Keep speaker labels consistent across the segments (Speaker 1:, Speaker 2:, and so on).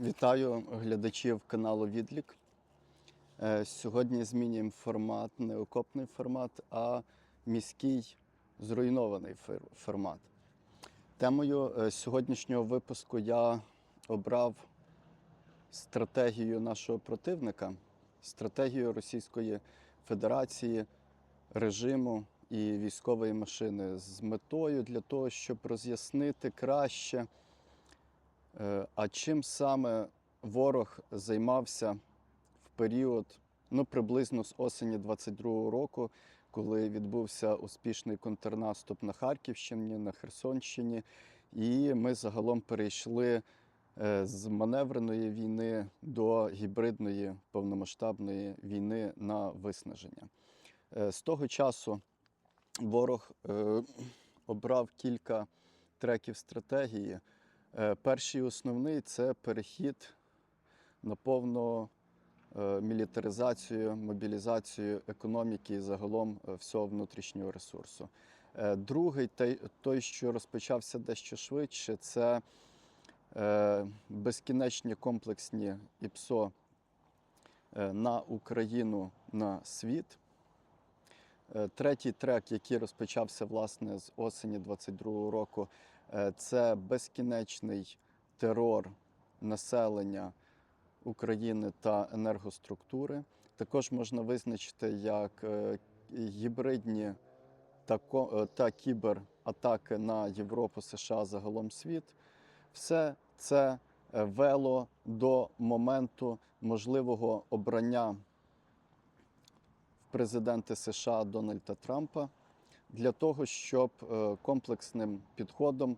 Speaker 1: Вітаю глядачів каналу Відлік. Е, Сьогодні змінюємо формат, не окопний формат, а міський зруйнований формат. Темою е, сьогоднішнього випуску я обрав стратегію нашого противника, стратегію Російської Федерації, режиму і військової машини з метою для того, щоб роз'яснити краще. Е, А чим саме ворог займався в період ну, приблизно з осені 22-го року, коли відбувся успішний контрнаступ на Харківщині, на Херсонщині, і ми загалом перейшли е, з маневреної війни до гібридної повномасштабної війни на виснаження. Е, З того часу ворог обрав кілька треків стратегії. Е, Перший основний це перехід на повну е, мілітаризацію, мобілізацію економіки і загалом е, всього внутрішнього ресурсу. Другий, той- що розпочався дещо швидше, це безкінечні комплексні ІПСО на Україну на світ. Третій трек, який розпочався власне з осені 22-го року, це безкінечний терор населення України та енергоструктури. Також можна визначити як е, гібридні та, ко- е, та кібератаки на Європу, США, загалом світ. Все це е, вело до моменту можливого обрання в президенти США Дональда Трампа для того, щоб е, комплексним підходом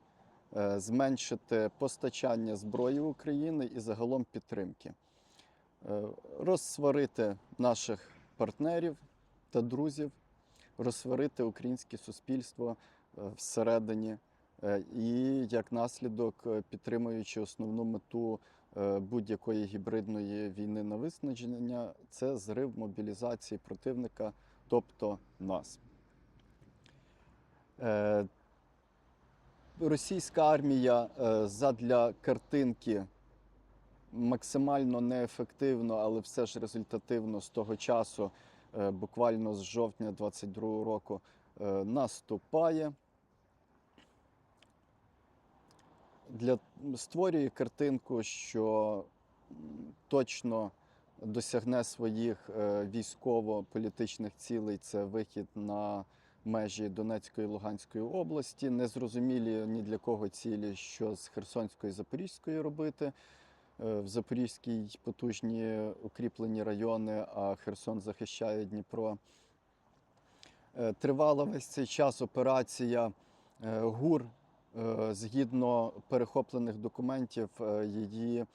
Speaker 1: е, зменшити постачання зброї України і загалом підтримки, Е, розсварити наших партнерів та друзів, розсварити українське суспільство всередині. І як наслідок, підтримуючи основну мету будь-якої гібридної війни на виснаження, це зрив мобілізації противника, тобто нас. Е, Російська армія е, задля картинки максимально неефективно, але все ж результативно з того часу, е, буквально з жовтня 22-го року, наступає. Для, створює картинку, що точно досягне своїх військово-політичних цілей. Це вихід на межі Донецької і Луганської області. Незрозумілі ні для кого цілі, що з Херсонської і Запорізької робити. Е, В Запорізькій потужні укріплені райони, а Херсон захищає Дніпро. Е, Тривала весь цей час операція е, ГУР. Згідно перехоплених документів, її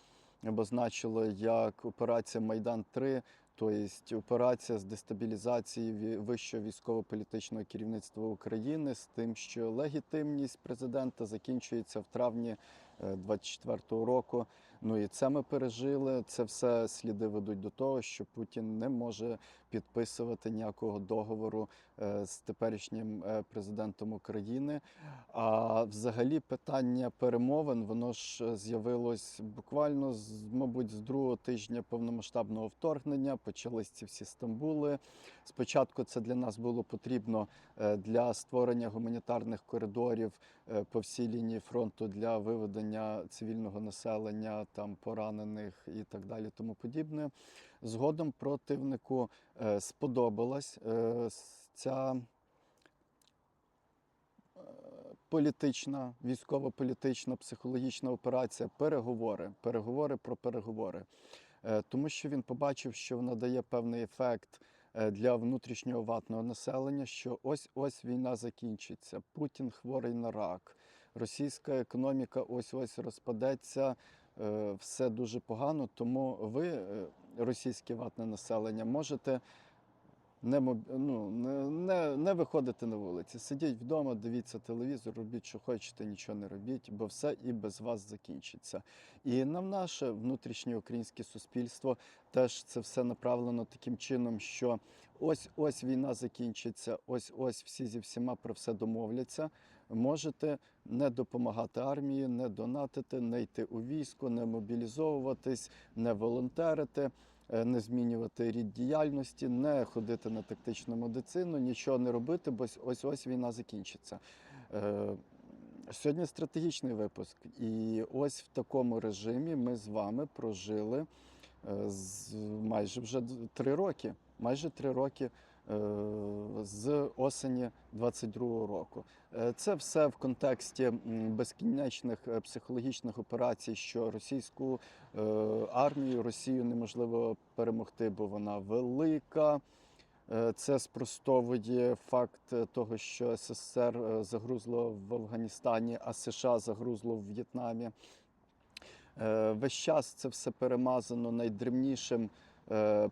Speaker 1: обозначили як операція Майдан 3 тобто операція з дестабілізації вищого військово-політичного керівництва України з тим, що легітимність президента закінчується в травні 24-го року. Ну і це ми пережили. Це все сліди ведуть до того, що Путін не може підписувати ніякого договору е, з теперішнім е, президентом України. А взагалі питання перемовин воно ж е, з'явилось буквально з, мабуть, з другого тижня повномасштабного вторгнення. Почались ці всі Стамбули. Спочатку це для нас було потрібно для створення гуманітарних коридорів по всій лінії фронту для виведення цивільного населення, там поранених і так далі, тому подібне. Згодом противнику е, сподобалась е, ця е, політична, військово-політична, психологічна операція, переговори, переговори про переговори. Тому що він побачив, що вона дає певний ефект для внутрішнього ватного населення, що ось ось війна закінчиться. Путін хворий на рак, російська економіка ось ось розпадеться. Е, Все дуже погано, тому ви, е, російське ватне населення, можете не, ну, не, не, виходити на вулиці. Сидіть вдома, дивіться телевізор, робіть, що хочете, нічого не робіть, бо все і без вас закінчиться. І на наше внутрішнє українське суспільство теж це все направлено таким чином, що ось ось війна закінчиться, ось ось всі зі всіма про все домовляться. Можете не допомагати армії, не донатити, не йти у військо, не мобілізовуватись, не волонтерити, е, не змінювати рід діяльності, не ходити на тактичну медицину, нічого не робити, бо ось ось війна закінчиться. Е, Сьогодні стратегічний випуск, і ось в такому режимі ми з вами прожили е, майже вже три роки. Майже три роки з осені 22-го року. Е, Це все в контексті безкінечних е, психологічних операцій, що російську е, армію Росію неможливо перемогти, бо вона велика. Е, Це спростовує факт е, того, що СССР е, загрузло в Афганістані, а США загрузло в В'єтнамі. Е, Весь час це все перемазано найдревнішим е,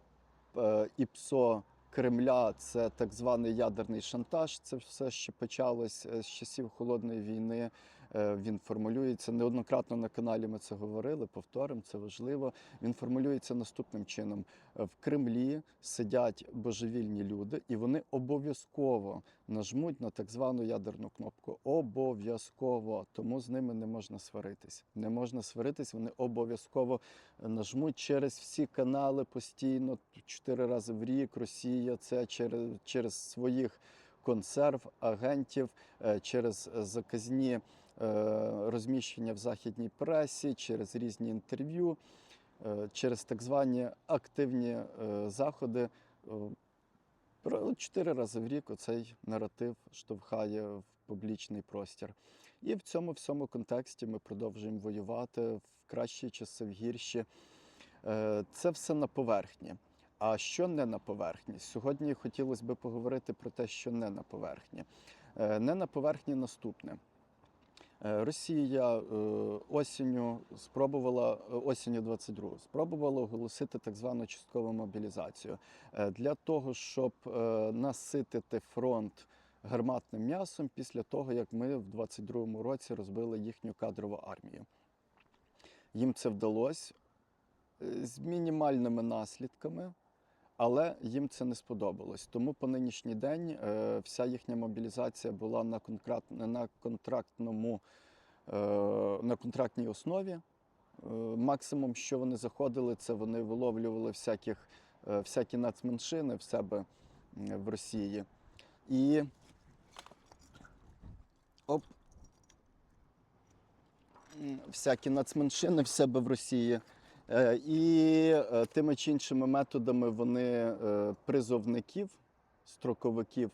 Speaker 1: е, ІПСО Кремля. Це так званий ядерний шантаж. Це все ще почалось е, з часів холодної війни. Е, Він формулюється неоднократно на каналі. Ми це говорили. Повторимо, це важливо. Він формулюється наступним чином: Е, в Кремлі сидять божевільні люди, і вони обов'язково нажмуть на так звану ядерну кнопку. Обов'язково, тому з ними не можна сваритись. Не можна сваритись, вони обов'язково нажмуть через всі канали постійно, чотири рази в рік. Росія це через, через своїх консерв, агентів, е, через заказні розміщення в західній пресі, через різні інтерв'ю, е, через так звані активні е, заходи. Е, Чотири рази в рік оцей наратив штовхає в публічний простір. І в цьому всьому контексті ми продовжуємо воювати в кращі часи, в гірші. Е, Це все на поверхні. А що не на поверхні? Сьогодні хотілося б поговорити про те, що не на поверхні. Е, Не на поверхні наступне. Е, Росія е, осінню спробувала е, осінню 22 спробувала оголосити так звану часткову мобілізацію для того, щоб наситити фронт гарматним м'ясом після того, як ми в 22-му році розбили їхню кадрову армію. Їм це вдалося з мінімальними наслідками, але їм це не сподобалось. Тому по нинішній день е, вся їхня мобілізація була на, на контрактному е, на контрактній основі. Е, Максимум, що вони заходили, це вони виловлювали всяких, всякі нацменшини в себе в Росії. І оп, всякі нацменшини в себе в Росії. Е, І е, тими чи іншими методами вони е, призовників, строковиків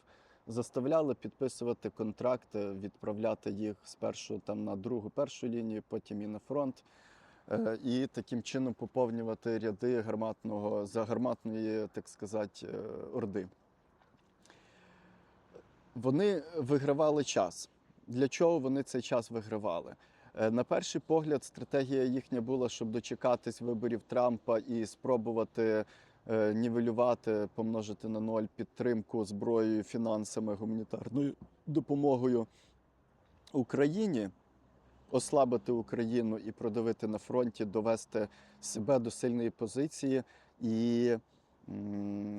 Speaker 1: заставляли підписувати контракти, відправляти їх спершу там на другу першу лінію, потім і на фронт. І таким чином поповнювати ряди гарматного за гарматної, так сказати, орди. Вони вигравали час. Для чого вони цей час вигравали? Е, На перший погляд, стратегія їхня була, щоб дочекатись виборів Трампа і спробувати е, нівелювати, помножити на ноль підтримку зброєю, фінансами, гуманітарною допомогою Україні, ослабити Україну і продавити на фронті, довести себе до сильної позиції і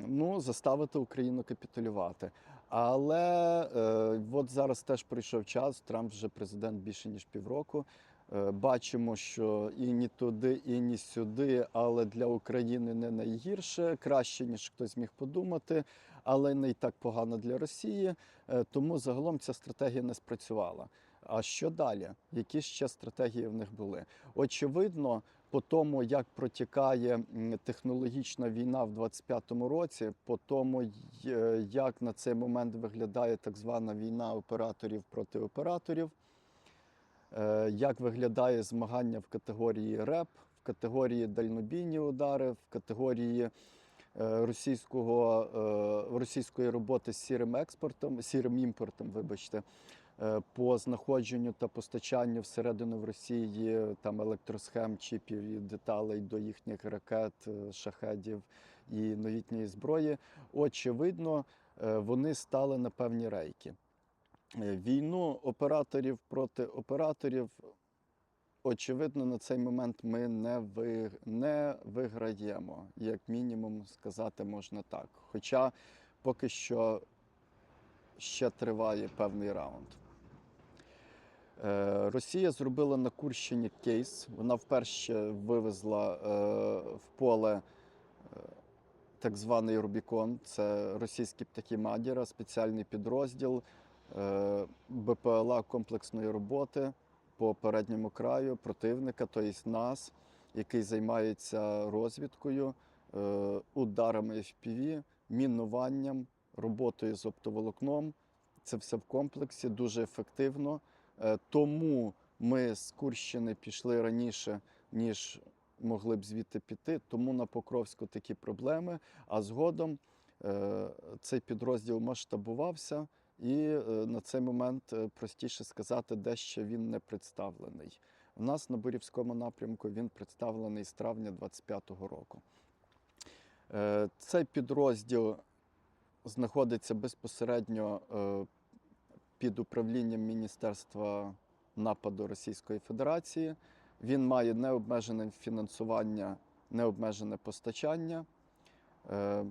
Speaker 1: ну, заставити Україну капітулювати. Але е, от зараз теж прийшов час. Трамп вже президент більше ніж півроку. Е, бачимо, що і ні туди, і ні сюди, але для України не найгірше, краще ніж хтось міг подумати, але не й так погано для Росії. Е, тому загалом ця стратегія не спрацювала. А що далі? Які ще стратегії в них були? Очевидно, по тому, як протікає технологічна війна в 25-му році, по тому, е, як на цей момент виглядає так звана війна операторів проти операторів, е, як виглядає змагання в категорії РЕП, в категорії дальнобійні удари, в категорії е, російського, російської роботи з сірим експортом, сірим імпортом, вибачте, по знаходженню та постачанню всередину в Росії там електросхем, чіпів і деталей до їхніх ракет, е, шахедів і новітньої зброї. Очевидно, е, вони стали на певні рейки. Е, Війну операторів проти операторів, очевидно, на цей момент ми не, ви, не виграємо, як мінімум сказати можна так. Хоча поки що ще триває певний раунд. Е, Росія зробила на Курщині кейс. Вона вперше вивезла е, в поле е, так званий Рубікон. Це російські птахи Мадіра, спеціальний підрозділ БПЛА комплексної роботи по передньому краю противника, тобто нас, який займається розвідкою, ударами FPV, мінуванням, роботою з оптоволокном. Це все в комплексі дуже ефективно. Е, Тому ми з Курщини пішли раніше, ніж могли б звідти піти. Тому на Покровську такі проблеми. А згодом е, цей підрозділ масштабувався, і е, на цей момент простіше сказати, де ще він не представлений. У нас на Бурівському напрямку він представлений з травня 25-го року. Цей підрозділ знаходиться безпосередньо під управлінням Міністерства нападу Російської Федерації. Він має необмежене фінансування, необмежене постачання. Е,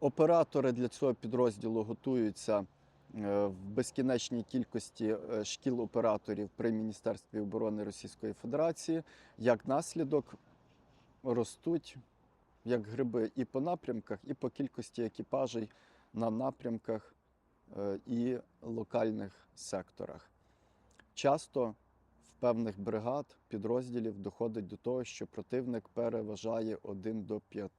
Speaker 1: Оператори для цього підрозділу готуються е, в безкінечній кількості е, шкіл операторів при Міністерстві оборони Російської Федерації. Як наслідок ростуть як гриби і по напрямках, і по кількості екіпажей на напрямках е, і локальних секторах. Часто в певних бригад, підрозділів доходить до того, що противник переважає 1 до 5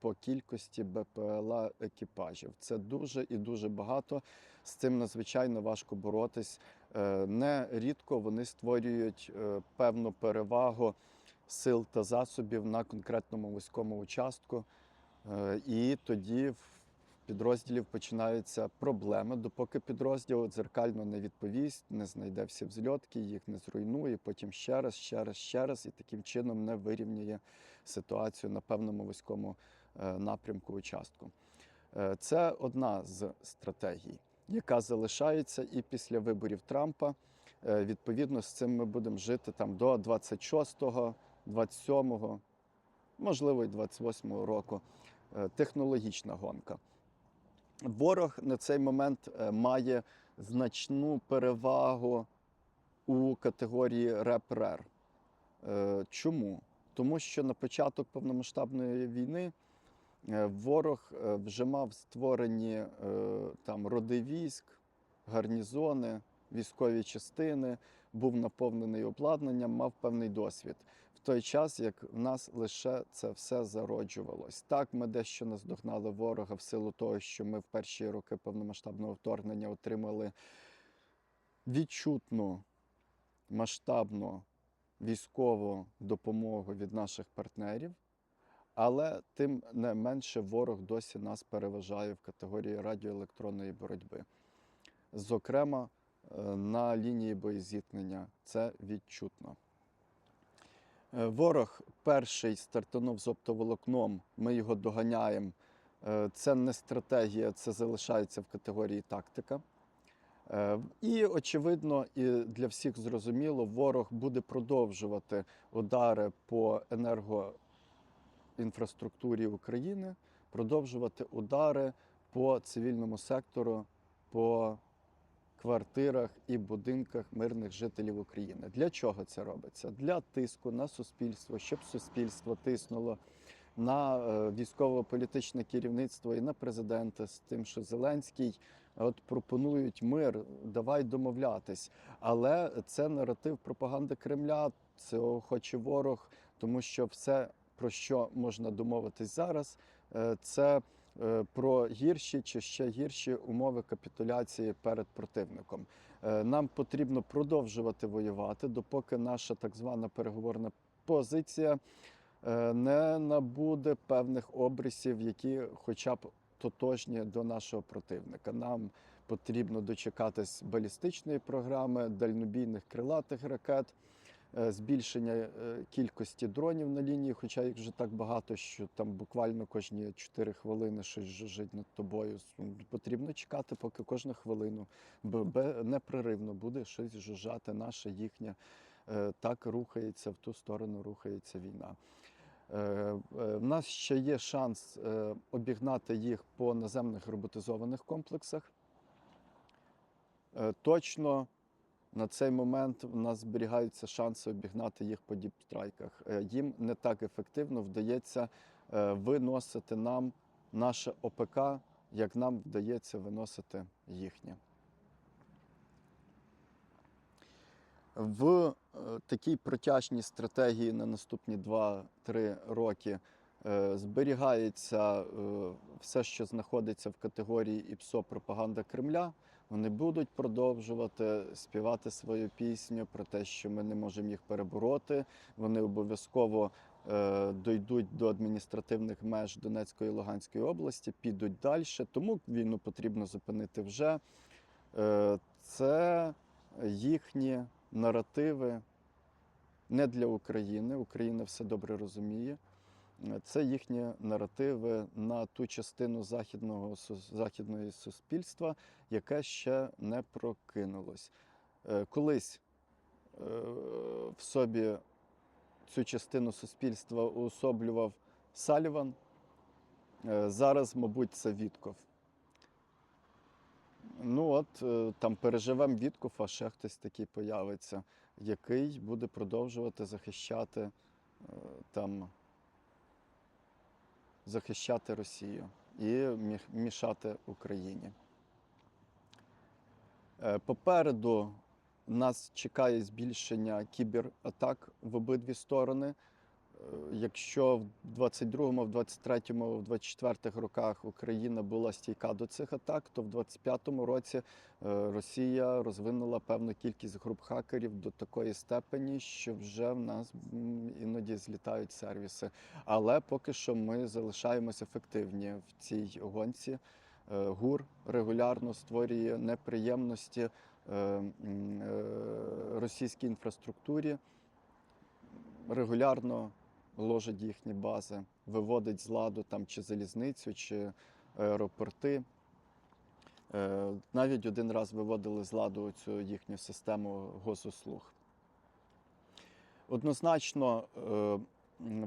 Speaker 1: по кількості БПЛА екіпажів. Це дуже і дуже багато. З цим надзвичайно важко боротись. Е, Нерідко вони створюють е, певну перевагу сил та засобів на конкретному вузькому участку. І тоді в підрозділів починаються проблеми, допоки підрозділ дзеркально не відповість, не знайде всі взльотки, їх не зруйнує, потім ще раз, ще раз, ще раз, і таким чином не вирівнює ситуацію на певному вузькому е, напрямку участку. Е, Це одна з стратегій, яка залишається і після виборів Трампа. Е, Відповідно, з цим ми будемо жити там до 26-го, 27-го, можливо, і 28-го року. Технологічна гонка. Ворог на цей момент е, має значну перевагу у категорії РЕП-РЕР. Е, Чому? Тому що на початок повномасштабної війни е, ворог вже мав створені там роди військ, гарнізони, військові частини, був наповнений обладнанням, мав певний досвід. Той час, як в нас лише це все зароджувалось. Так, ми дещо наздогнали ворога в силу того, що ми в перші роки повномасштабного вторгнення отримали відчутну, масштабну військову допомогу від наших партнерів. Але тим не менше ворог досі нас переважає в категорії радіоелектронної боротьби. Зокрема, е, на лінії боєзіткнення це відчутно. Е, Ворог перший стартанув з оптоволокном, ми його доганяємо. Е, Це не стратегія, це залишається в категорії тактика. Е, І, очевидно, і для всіх зрозуміло, ворог буде продовжувати удари по енергоінфраструктурі України, продовжувати удари по цивільному сектору, по квартирах і будинках мирних жителів України. Для чого це робиться? Для тиску на суспільство, щоб суспільство тиснуло на е, військово-політичне керівництво і на президента з тим, що Зеленський от пропонують мир, давай домовлятись. Але це наратив пропаганди Кремля, цього хоче ворог, тому що все, про що можна домовитись зараз, е, це е, про гірші чи ще гірші умови капітуляції перед противником. Е, Нам потрібно продовжувати воювати, допоки наша так звана переговорна позиція е, не набуде певних обрисів, які хоча б тотожні до нашого противника. Нам потрібно дочекатись балістичної програми, дальнобійних крилатих ракет, е, збільшення е, кількості дронів на лінії, хоча їх вже так багато, що там буквально кожні 4 хвилини щось жужжить над тобою. Потрібно чекати, поки кожну хвилину непреривно буде щось жужжати наше, їхнє. Е, Так рухається, в ту сторону рухається війна. Е, е, нас ще є шанс е, обігнати їх по наземних роботизованих комплексах. е, точно на цей момент у нас зберігаються шанси обігнати їх по діпстрайках. Е, Їм не так ефективно вдається е, виносити нам наше ОПК, як нам вдається виносити їхнє. В е, такій протяжній стратегії на наступні 2-3 роки зберігається все, що знаходиться в категорії ІПСО пропаганда Кремля. Вони будуть продовжувати співати свою пісню про те, що ми не можемо їх перебороти. Вони обов'язково е, дійдуть до адміністративних меж Донецької і Луганської області, підуть далі. Тому війну потрібно зупинити вже. Е, це їхні наративи не для України. Україна все добре розуміє. Це їхні наративи на ту частину західного західної суспільства, яке ще не прокинулось. Е, Колись е, в собі цю частину суспільства уособлював Саліван. Е, Зараз, мабуть, це Вітков. Ну от там переживемо Вітков, а ще хтось такий появиться, який буде продовжувати захищати там захищати Росію і мішати Україні. Е, Попереду нас чекає збільшення кібератак в обидві сторони. Якщо в 22-му, в 23-му, в 24-х роках Україна була стійка до цих атак, то в 25-му році е, Росія розвинула певну кількість груп хакерів до такої степені, що вже в нас іноді злітають сервіси. Але поки що ми залишаємось ефективні в цій гонці. Е, ГУР регулярно створює неприємності е, російській інфраструктурі, регулярно ложить їхні бази, виводить з ладу там чи залізницю, чи аеропорти. Е, Навіть один раз виводили з ладу цю їхню систему госуслуг. Однозначно, е,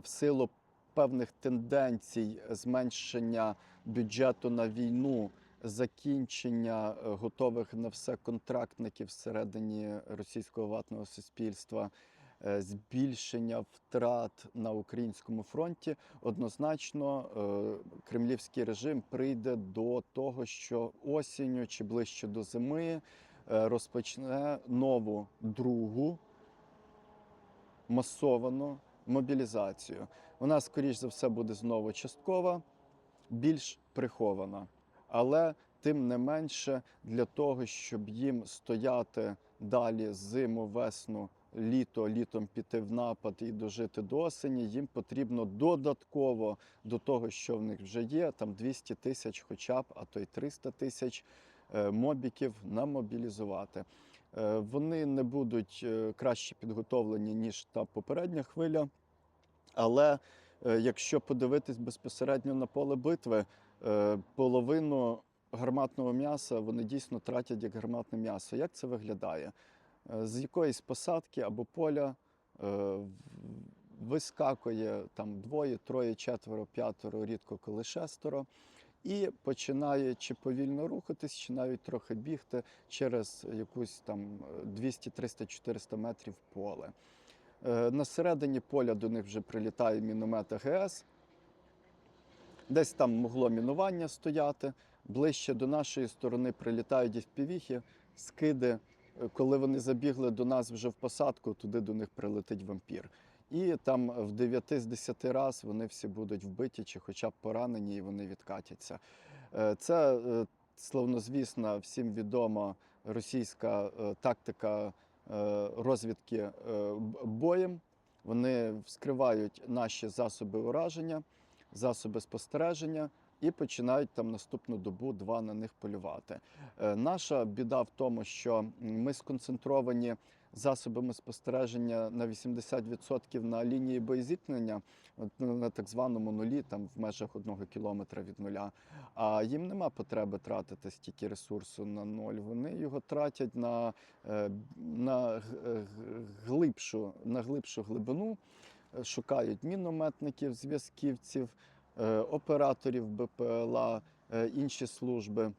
Speaker 1: в силу певних тенденцій зменшення бюджету на війну, закінчення е, готових на все контрактників всередині російського ватного суспільства, е, збільшення втрат на українському фронті, однозначно е, кремлівський режим прийде до того, що осінню чи ближче до зими е, розпочне нову другу масовану мобілізацію. Вона, скоріш за все, буде знову часткова, більш прихована. Але тим не менше, для того, щоб їм стояти далі зиму, весну, літо, літом піти в напад і дожити до осені, їм потрібно додатково до того, що в них вже є, там 200 тисяч, хоча б, а то й 300 тисяч е, мобіків намобілізувати. Е, Вони не будуть е, краще підготовлені, ніж та попередня хвиля. Але якщо подивитись безпосередньо на поле битви, половину гарматного м'яса вони дійсно тратять як гарматне м'ясо. Як це виглядає? Е, З якоїсь посадки або поля е, вискакує там двоє, троє, четверо, п'ятеро, рідко коли шестеро. І починає чи повільно рухатись, чи навіть трохи бігти через якусь там е, 200, 300, 400 метрів поле. Е, На середині поля до них вже прилітає міномет АГС. Десь там могло мінування стояти. Ближче до нашої сторони прилітають і впівіхи, скиди. Коли вони забігли до нас вже в посадку, туди до них прилетить вампір. І там в 9 з 10 раз вони всі будуть вбиті чи хоча б поранені, і вони відкатяться. Е, Це е, славнозвісна, всім відома російська е, тактика розвідки боєм. Вони вскривають наші засоби ураження, засоби спостереження і починають там наступну добу два на них полювати. Е, Наша біда в тому, що ми сконцентровані засобами спостереження на 80% на лінії боєзіткнення, ну, на так званому нулі, там в межах одного кілометра від нуля. А їм нема потреби тратити стільки ресурсу на ноль. Вони його тратять на, е, на г- глибшу, на глибшу глибину, е, шукають мінометників, зв'язківців, е, операторів БПЛА, е, інші служби.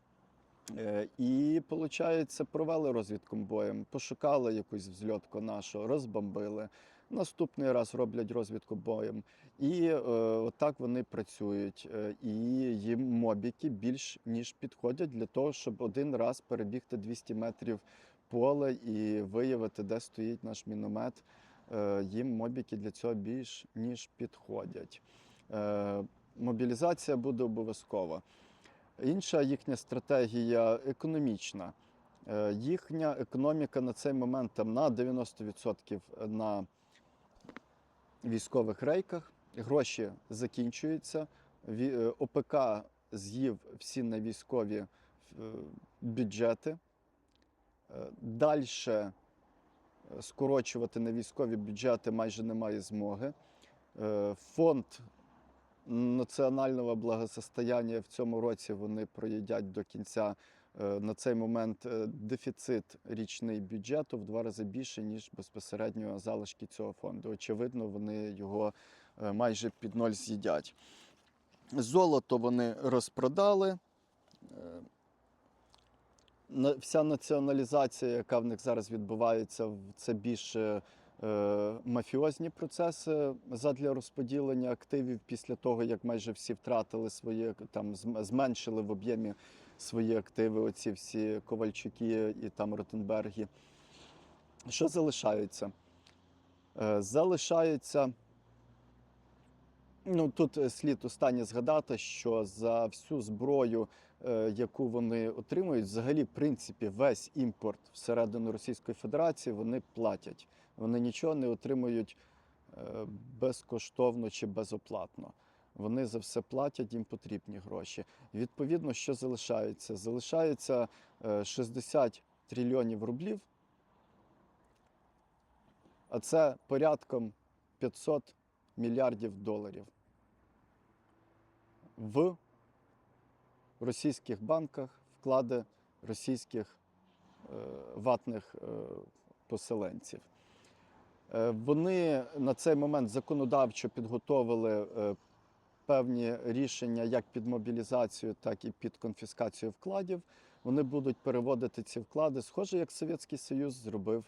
Speaker 1: Е, І, виходить, провели розвідком боєм, пошукали якусь взльотку нашу, розбомбили. Наступний раз роблять розвідку боєм. І е, отак вони працюють. Е, і їм мобіки більш ніж підходять для того, щоб один раз перебігти 200 метрів поле і виявити, де стоїть наш міномет. Е, їм мобіки для цього більш ніж підходять. Е, мобілізація буде обов'язкова. Інша їхня стратегія економічна. Е, Їхня економіка на цей момент там на 90% на військових рейках. Гроші закінчуються. Е, ОПК з'їв всі на військові е, бюджети. Далі скорочувати на військові бюджети майже немає змоги. Фонд національного благосостояння в цьому році вони проїдять до кінця. Е, На цей момент е, дефіцит річний бюджету в два рази більше, ніж безпосередньо залишки цього фонду. Очевидно, вони його е, майже під ноль з'їдять. Золото вони розпродали. Вся націоналізація, яка в них зараз відбувається, це більше мафіозні процеси задля розподілення активів після того, як майже всі втратили свої там зменшили в об'ємі свої активи, оці всі Ковальчуки і там Ротенберги. Що залишається? Е, залишається. Ну, тут е, слід останнє згадати, що за всю зброю, е, яку вони отримують, взагалі, в принципі, весь імпорт всередину Російської Федерації вони платять. Вони нічого не отримують е, безкоштовно чи безоплатно. Вони за все платять, їм потрібні гроші. Відповідно, що залишається? Залишається е, 60 трильйонів рублів, а це порядком 500 мільярдів доларів в російських банках вклади російських е, ватних е, поселенців. Е, Вони на цей момент законодавчо підготовили е, певні рішення як під мобілізацію, так і під конфіскацію вкладів. Вони будуть переводити ці вклади, схоже, як Совєтський Союз зробив.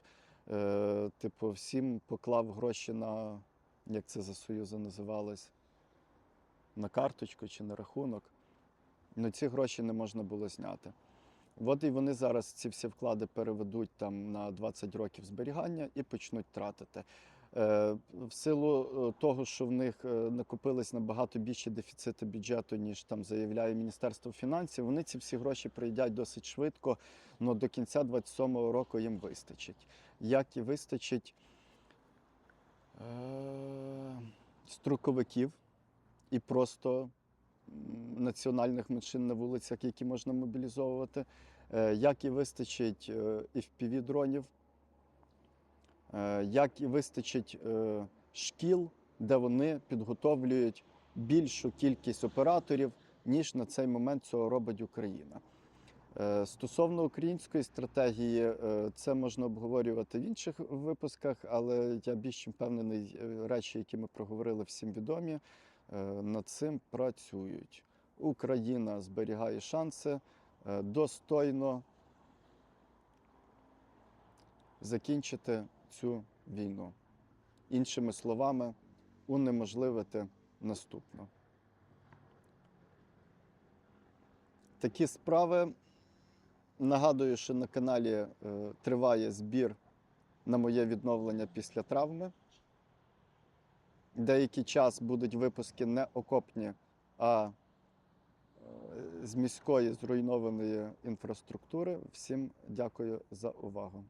Speaker 1: Е, Типу, всім поклав гроші на як це за союзи називалось, на карточку чи на рахунок. Ну, ці гроші не можна було зняти. От і вони зараз ці всі вклади переведуть там на 20 років зберігання і почнуть тратити. Е, в силу е, того, що в них е, накопились набагато більші дефіцити бюджету, ніж там заявляє Міністерство фінансів, вони ці всі гроші прийдять досить швидко, але до кінця 27-го року їм вистачить. Як і вистачить строковиків і просто національних меншин на вулицях, які можна мобілізовувати, е, як і вистачить fpv дронів, е, як і вистачить е, шкіл, де вони підготовлюють більшу кількість операторів, ніж на цей момент цього робить Україна. Е, Стосовно української стратегії, е, це можна обговорювати в інших випусках, але я більш впевнений, е, речі, які ми проговорили, всім відомі, е, над цим працюють. Україна зберігає шанси е, достойно закінчити цю війну. Іншими словами, унеможливити наступну. Такі справи. Нагадую, що на каналі е, триває збір на моє відновлення після травми. Деякий час будуть випуски не окопні, а е, з міської зруйнованої інфраструктури. Всім дякую за увагу.